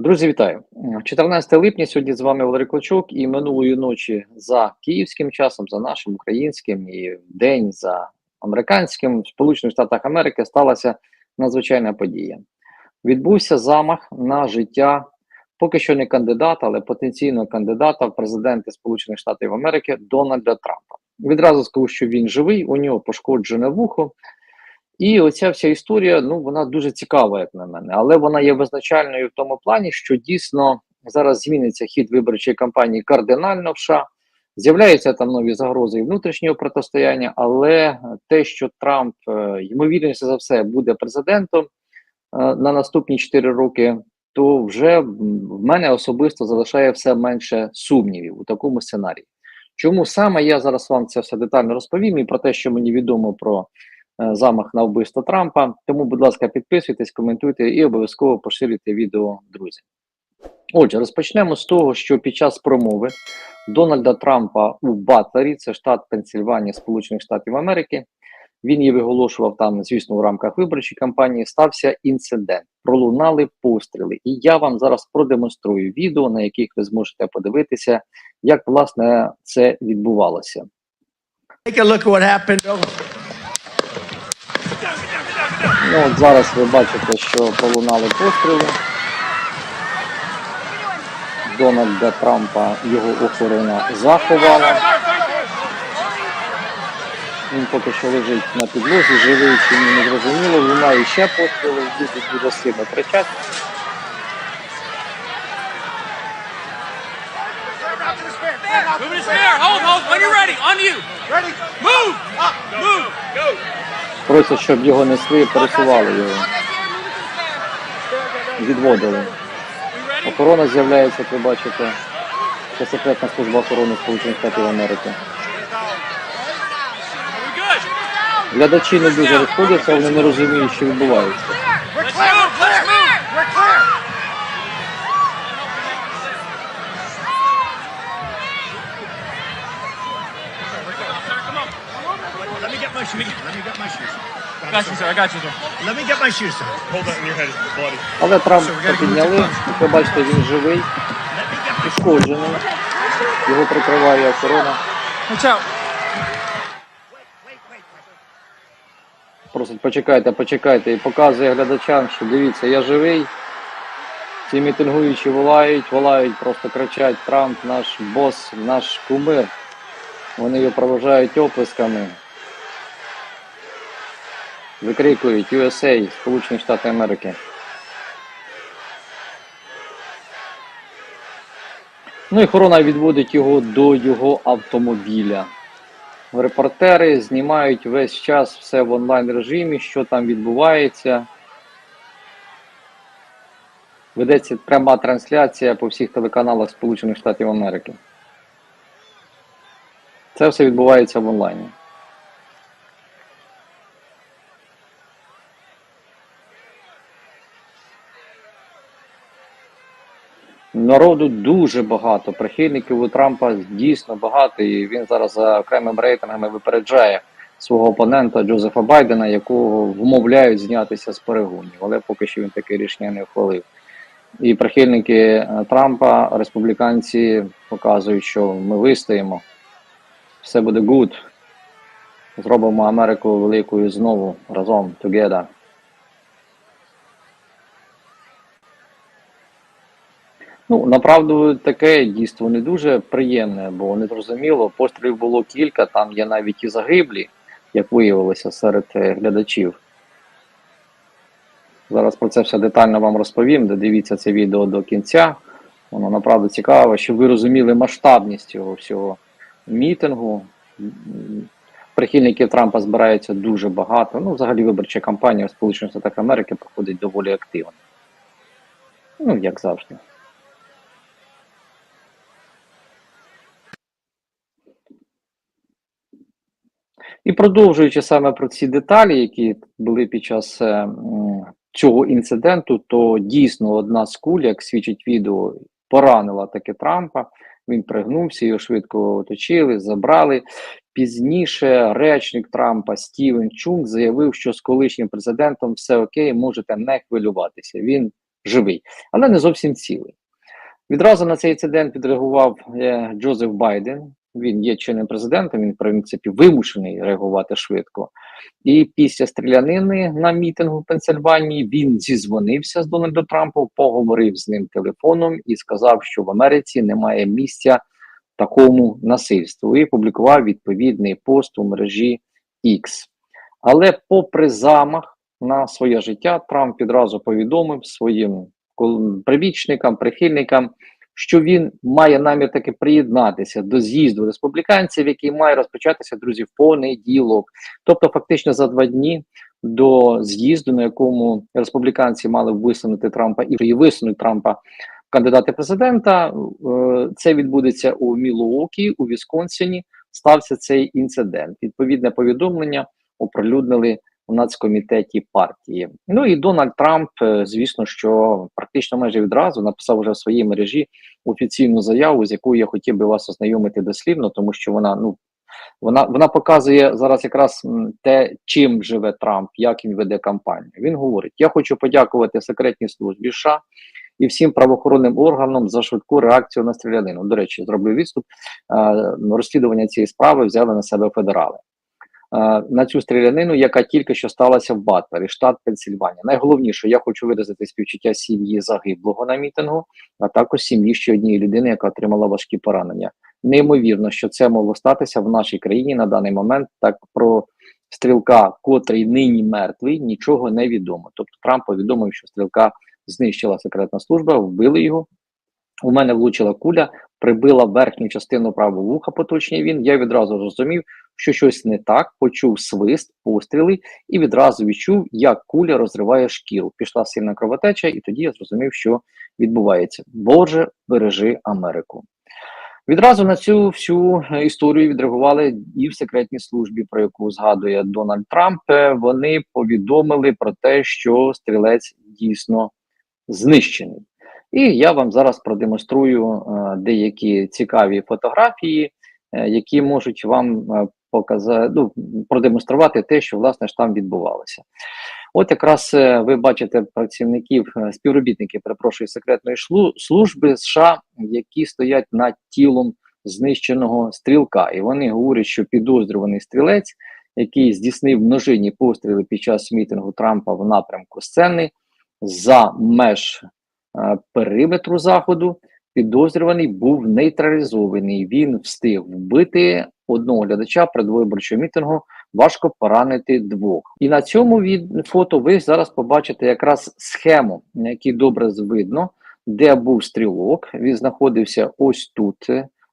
Друзі, вітаю! 14 липня сьогодні з вами Валерій Клочок і минулої ночі за київським часом, за нашим українським і день за американським в Сполучених Штатах Америки сталася надзвичайна подія. Відбувся замах на життя поки що не кандидата, але потенційного кандидата в президенти Сполучених Штатів Америки Дональда Трампа. Відразу скажу, що він живий, у нього пошкоджене вухо. І оця вся історія, ну вона дуже цікава, як на мене, але вона є визначальною в тому плані, що дійсно зараз зміниться хід виборчої кампанії кардинально в США. З'являються там нові загрози і внутрішнього протистояння, але те, що Трамп, е, ймовірніше за все, буде президентом е, на наступні 4 роки, то вже в мене особисто залишає все менше сумнівів у такому сценарії. Чому саме я зараз вам це все детально розповім і про те, що мені відомо про замах на вбивство Трампа. Тому, будь ласка, підписуйтесь, коментуйте і обов'язково поширюйте відео, друзі. Отже, розпочнемо з того, що під час промови Дональда Трампа у Батлері, це штат Пенсільванія, Сполучених Штатів Америки. Він її виголошував там, звісно, в рамках виборчої кампанії. Стався інцидент, пролунали постріли. І я вам зараз продемонструю відео, на яких ви зможете подивитися, як власне це відбувалося. Take a look at what happened. Ну, от зараз ви бачите, що пролунали постріли. Дональда Трампа його охорона заховала. Він поки що лежить на підлозі, живий чи не зрозуміло. Лунає ще постріли, люди дуже сильно кричать. Hold, hold. When you're ready. On you. Ready. Move. Up. Move. Go. Просять, щоб його несли, пересували його, відводили. Охорона з'являється, як ви бачите. Це секретна служба охорони Сполучених Штатів Америки. Глядачі не дуже розходяться, вони не розуміють, що відбувається. Let's move. Let's move. We're clear. Come on. Let me get my shoes. Let me get my shoes. I got you, sir. I got you, sir. Let me get my shoes, sir. Hold that your head, it's bloody. Але Трампа підняли, як ви бачите, він живий, Let me get my пошкоджений. Його прикриває охорона. Watch out. Просить, почекайте, почекайте. І показує глядачам, що дивіться, я живий. Ці мітингуючі волають, волають, просто кричать Трамп, наш бос, наш кумир. Вони його проважають оплесками. Викрикують USA, Сполучені Штати Америки. Ну і охорона відводить його до його автомобіля. Репортери знімають весь час все в онлайн режимі, що там відбувається. Ведеться пряма трансляція по всіх телеканалах Сполучених Штатів Америки. Це все відбувається в онлайні. Народу дуже багато. Прихильників у Трампа дійсно багато, і він зараз за окремими рейтингами випереджає свого опонента Джозефа Байдена, якого вмовляють знятися з перегонів, але поки що він таке рішення не ухвалив. І прихильники е, Трампа, республіканці показують, що ми вистоїмо, все буде good. Зробимо Америку великою знову разом together. Ну, направду, таке дійство не дуже приємне, бо не зрозуміло. Пострілів було кілька, там є навіть і загиблі, як виявилося серед е, глядачів. Зараз про це все детально вам розповім. Додивіться це відео до кінця. Воно направду цікаве, щоб ви розуміли масштабність цього всього мітингу. Прихильників Трампа збирається дуже багато. Ну, взагалі, виборча кампанія в Сполучених Штатах Америки проходить доволі активно. Ну, як завжди. І продовжуючи саме про ці деталі, які були під час е, цього інциденту, то дійсно одна з куль, як свідчить відео, поранила таки Трампа. Він пригнувся, його швидко оточили, забрали. Пізніше речник Трампа Стівен Чунг заявив, що з колишнім президентом все окей, можете не хвилюватися. Він живий, але не зовсім цілий. Відразу на цей інцидент відреагував е, Джозеф Байден. Він є чинним президентом, він, в принципі, вимушений реагувати швидко. І після стрілянини на мітингу в Пенсильванії він зізвонився з Дональдом Трампом, поговорив з ним телефоном і сказав, що в Америці немає місця такому насильству. І публікував відповідний пост у мережі X. Але, попри замах на своє життя, Трамп відразу повідомив своїм прибічникам, прихильникам, що він має намір таки приєднатися до з'їзду республіканців, який має розпочатися, друзі, в понеділок. Тобто, фактично за два дні до з'їзду, на якому республіканці мали висунути Трампа і висунуть Трампа кандидати президента. е, Це відбудеться у Мілуокі, у Вісконсині. Стався цей інцидент. Відповідне повідомлення оприлюднили у нацкомітеті партії. Ну і Дональд Трамп, е, звісно, що практично майже відразу написав уже в своїй мережі офіційну заяву, з якою я хотів би вас ознайомити дослівно, тому що вона ну. Вона вона показує зараз якраз те, чим живе Трамп, як він веде кампанію. Він говорить: Я хочу подякувати секретній службі США і всім правоохоронним органам за швидку реакцію на стрілянину. До речі, зроблю відступ. Е, розслідування цієї справи взяли на себе федерали. Е, на цю стрілянину, яка тільки що сталася в Батлері, штат Пенсільванія. Найголовніше, я хочу виразити співчуття сім'ї загиблого на мітингу, а також сім'ї ще однієї людини, яка отримала важкі поранення. Неймовірно, що це могло статися в нашій країні на даний момент. Так про стрілка, котрий нині мертвий, нічого не відомо. Тобто Трамп повідомив, що стрілка знищила секретна служба, вбили його. У мене влучила куля, прибила верхню частину правого вуха, поточнює він. Я відразу зрозумів, що щось не так, почув свист, постріли і відразу відчув, як куля розриває шкіру. Пішла сильна кровотеча, і тоді я зрозумів, що відбувається. Боже, бережи Америку. Відразу на цю всю е, історію відреагували і в секретній службі, про яку згадує Дональд Трамп. Е, Вони повідомили про те, що стрілець дійсно знищений. І я вам зараз продемонструю е, деякі цікаві фотографії, які можуть вам показати, ну, продемонструвати те, що власне ж там відбувалося. От якраз е, ви бачите працівників, е, співробітників, перепрошую, секретної служби США, які стоять над тілом знищеного стрілка, і вони говорять, що підозрюваний стрілець, який здійснив множинні постріли під час мітингу Трампа в напрямку сцени за меж е, периметру заходу, підозрюваний був нейтралізований. Він встиг вбити одного глядача предвиборчого мітингу, важко поранити двох. І на цьому від фото ви зараз побачите якраз схему, на якій добре видно, де був стрілок. Він знаходився ось тут,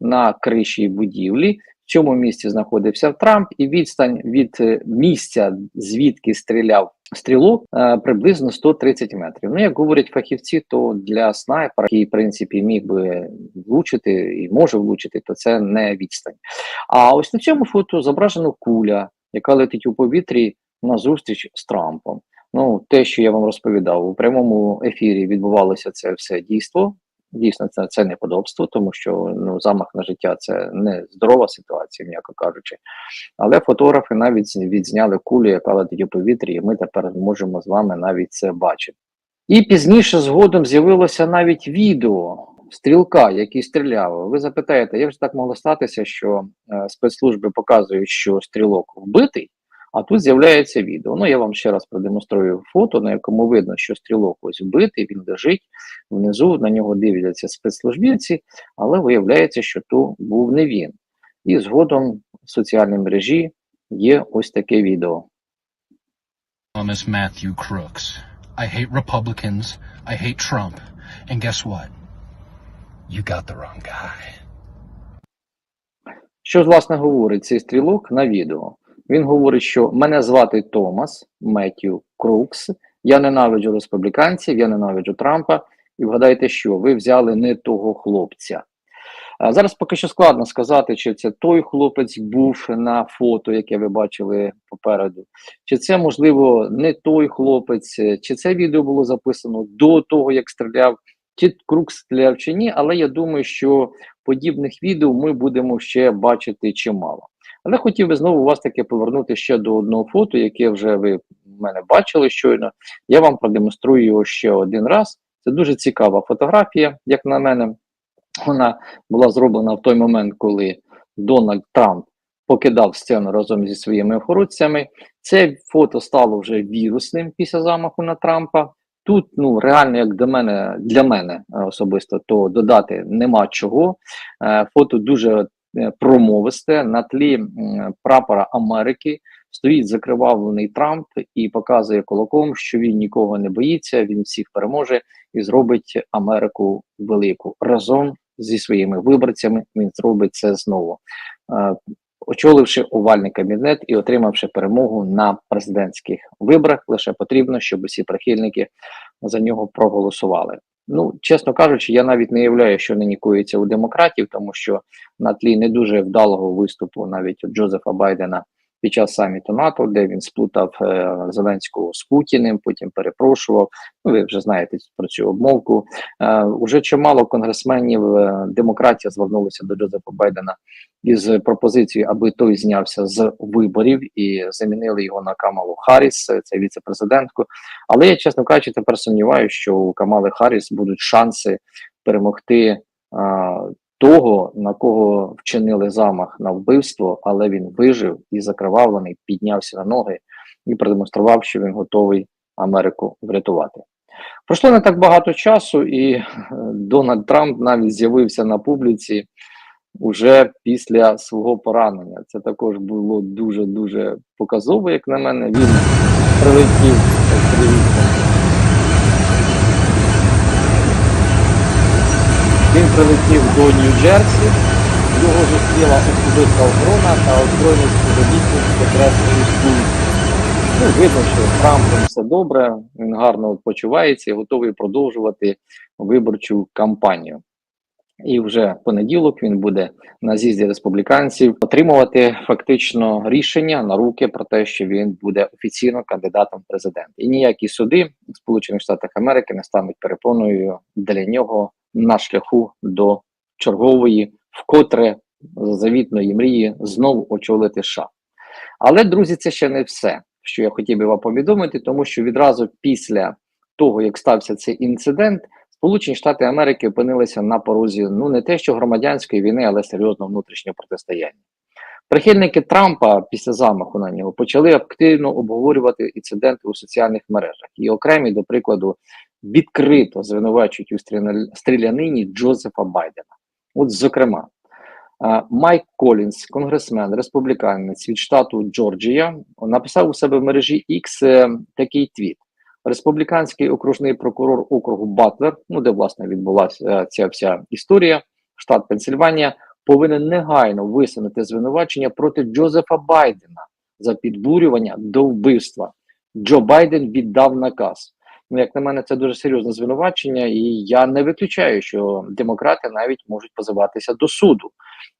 на криші будівлі. В цьому місці знаходився Трамп, і відстань від е, місця, звідки стріляв стрілок, е, приблизно 130 метрів. Ну, як говорять фахівці, то для снайпера, який в принципі міг би влучити і може влучити, то це не відстань. А ось на цьому фото зображено куля, яка летить у повітрі на зустріч з Трампом. Ну, те, що я вам розповідав, у прямому ефірі відбувалося це все дійство. Дійсно, це, це неподобство, тому що ну, замах на життя це не здорова ситуація, м'яко кажучи. Але фотографи навіть відзняли кулю, яка летить у повітрі, і ми тепер можемо з вами навіть це бачити. І пізніше згодом з'явилося навіть відео стрілка, який стріляв. Ви запитаєте, як ж так могло статися, що е, спецслужби показують, що стрілок вбитий, а тут з'являється відео. Ну, я вам ще раз продемонструю фото, на якому видно, що стрілок ось вбитий, він лежить внизу, на нього дивляться спецслужбівці, але виявляється, що то був не він. І згодом в соціальній мережі є ось таке відео. Thomas Matthew Crooks. I hate Republicans. I hate Trump. And guess what? You got the wrong guy. Що ж, власне, говорить цей стрілок на відео? Він говорить, що мене звати Томас Меттью Крукс, я ненавиджу республіканців, я ненавиджу Трампа. І вгадайте, що ви взяли не того хлопця. А зараз поки що складно сказати, чи це той хлопець був на фото, яке ви бачили попереду, чи це, можливо, не той хлопець, чи це відео було записано до того, як стріляв, чи Крукс стріляв чи ні. Але я думаю, що подібних відео ми будемо ще бачити чимало. Але хотів би знову вас таки повернути ще до одного фото, яке вже ви в мене бачили щойно. Я вам продемонструю його ще один раз, Це дуже цікава фотографія, як на мене. Вона була зроблена в той момент, коли Дональд Трамп покидав сцену разом зі своїми охоронцями. Це фото стало вже вірусним після замаху на Трампа. Тут ну реально, як до мене для мене особисто, то додати нема чого. Е, Фото дуже промовисте на тлі прапора Америки. Стоїть закривавлений Трамп і показує кулаком, що він нікого не боїться, він всіх переможе і зробить Америку велику разом зі своїми виборцями. Він зробить це знову, Е, очоливши овальний кабінет і отримавши перемогу на президентських виборах. Лише потрібно, щоб усі прихильники за нього проголосували. Ну, чесно кажучи, я навіть не являю, що нині коїться у демократів, тому що на тлі не дуже вдалого виступу навіть Джозефа Байдена під час саміту НАТО, де він сплутав е, Зеленського з Путіним, потім перепрошував. Ну, ви вже знаєте про цю обмовку. Е, уже чимало конгресменів е, демократія звернулися до Джозефа Байдена із пропозицією, аби той знявся з виборів і замінили його на Камалу Харріс, е, це віце-президентку. Але я, чесно кажучи, тепер сумніваюся, що у Камали Харріс будуть шанси перемогти того, на кого вчинили замах на вбивство, але він вижив і закривавлений, піднявся на ноги і продемонстрував, що він готовий Америку врятувати. Пройшло не так багато часу, і е, Дональд Трамп навіть з'явився на публіці уже після свого поранення. Це також було дуже дуже показово, як на мене. Він прилетів. Він прилетів до Нью-Джерсі, його зустріла особиста охорона та озброєний співробітник Секретної служби. Ну, видно, що з Трампом все добре, він гарно почувається і готовий продовжувати виборчу кампанію. І вже понеділок він буде на з'їзді республіканців отримувати фактично рішення на руки про те, що він буде офіційно кандидатом в президент. І ніякі суди в Сполучених Штатах Америки не стануть перепоною для нього на шляху до чергової, вкотре завітної мрії знову очолити США. Але, друзі, це ще не все, що я хотів би вам повідомити, тому що відразу після того, як стався цей інцидент, Сполучені Штати Америки опинилися на порозі ну не те, що громадянської війни, але серйозного внутрішнього протистояння. Прихильники Трампа після замаху на нього почали активно обговорювати інциденти у соціальних мережах і окремі, до прикладу, відкрито звинувачують у стріля- стрілянині Джозефа Байдена. От, зокрема, Майк Колінс, конгресмен, республіканець від штату Джорджія, написав у себе в мережі X е, такий твіт. Республіканський окружний прокурор округу Батлер, ну де власне відбулася е, ця вся історія, штат Пенсильванія, повинен негайно висунути звинувачення проти Джозефа Байдена за підбурювання до вбивства. Джо Байден віддав наказ. Ну, як на мене, це дуже серйозне звинувачення, і я не виключаю, що демократи навіть можуть позиватися до суду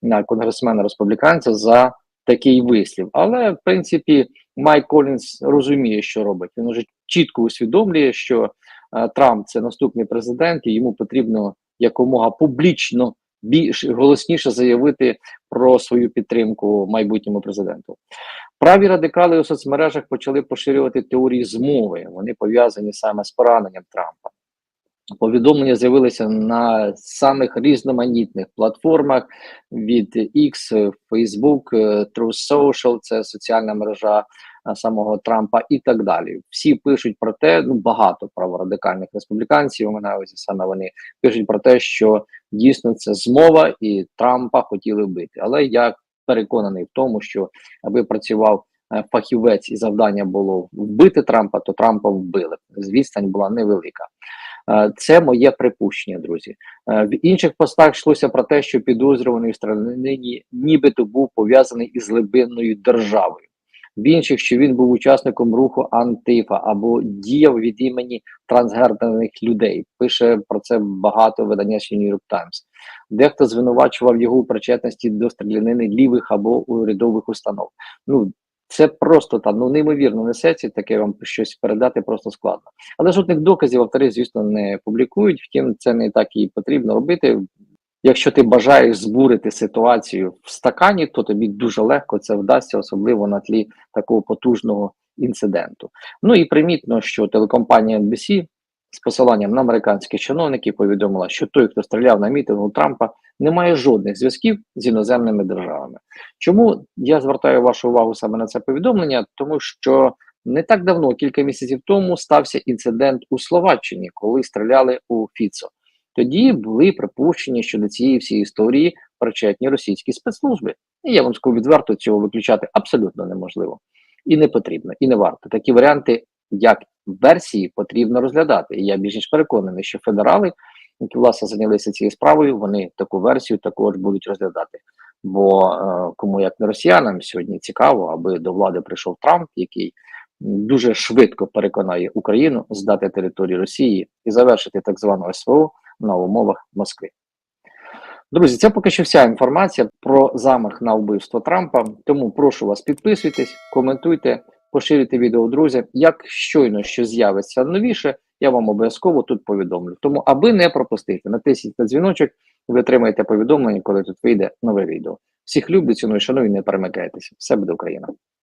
на конгресмена республіканця за такий вислів. Але в принципі Майк Колінс розуміє, що робить. Він уже чітко усвідомлює, що е, Трамп це наступний президент, і йому потрібно якомога публічно більш голосніше заявити про свою підтримку майбутньому президенту. Праві радикали у соцмережах почали поширювати теорії змови. Вони пов'язані саме з пораненням Трампа. Повідомлення з'явилися на самих різноманітних платформах від X, Facebook, е, Truth Social, це соціальна мережа самого Трампа і так далі. Всі пишуть про те, ну багато праворадикальних республіканців, мене ось саме вони пишуть про те, що дійсно це змова і Трампа хотіли вбити. Але я переконаний в тому, що аби працював е, фахівець і завдання було вбити Трампа, то Трампа вбили. Відстань була невелика. Е, Це моє припущення, друзі. Е, В інших постах йшлося про те, що підозрюваний в стрілянині нібито був пов'язаний із глибинною державою. В інших, що він був учасником руху Антифа або діяв від імені трансгендерних людей. Пише про це багато видання ще New York Times. Дехто звинувачував його у причетності до стрілянини лівих або урядових установ. Ну це просто там ну неймовірно несеться, таке вам щось передати просто складно. Але жодних доказів автори, звісно, не публікують. Втім, це не так і потрібно робити. Якщо ти бажаєш збурити ситуацію в стакані, то тобі дуже легко це вдасться, особливо на тлі такого потужного інциденту. Ну і примітно, що телекомпанія NBC з посиланням на американських чиновників повідомила, що той, хто стріляв на мітингу Трампа, не має жодних зв'язків з іноземними державами. Чому я звертаю вашу увагу саме на це повідомлення? Тому що не так давно, кілька місяців тому, стався інцидент у Словаччині, коли стріляли у Фіцо. Тоді були припущення, що до цієї всієї історії причетні російські спецслужби. І я вам скажу відверто, цього виключати абсолютно неможливо і не потрібно, і не варто. Такі варіанти, як версії, потрібно розглядати. І я більш ніж переконаний, що федерали, які власне зайнялися цією справою, вони таку версію також будуть розглядати. Бо е, кому як не росіянам сьогодні цікаво, аби до влади прийшов Трамп, який дуже швидко переконає Україну здати територію Росії і завершити так звану СВО на умовах Москви. Друзі, це поки що вся інформація про замах на вбивство Трампа. Тому прошу вас підписуйтесь, коментуйте, поширюйте відео друзям. Як щойно що з'явиться новіше, я вам обов'язково тут повідомлю. Тому, аби не пропустити, натисніть на дзвіночок, ви отримаєте повідомлення, коли тут вийде нове відео. Всіх люблю, ціную, шаную, не перемикайтеся. Все буде Україна.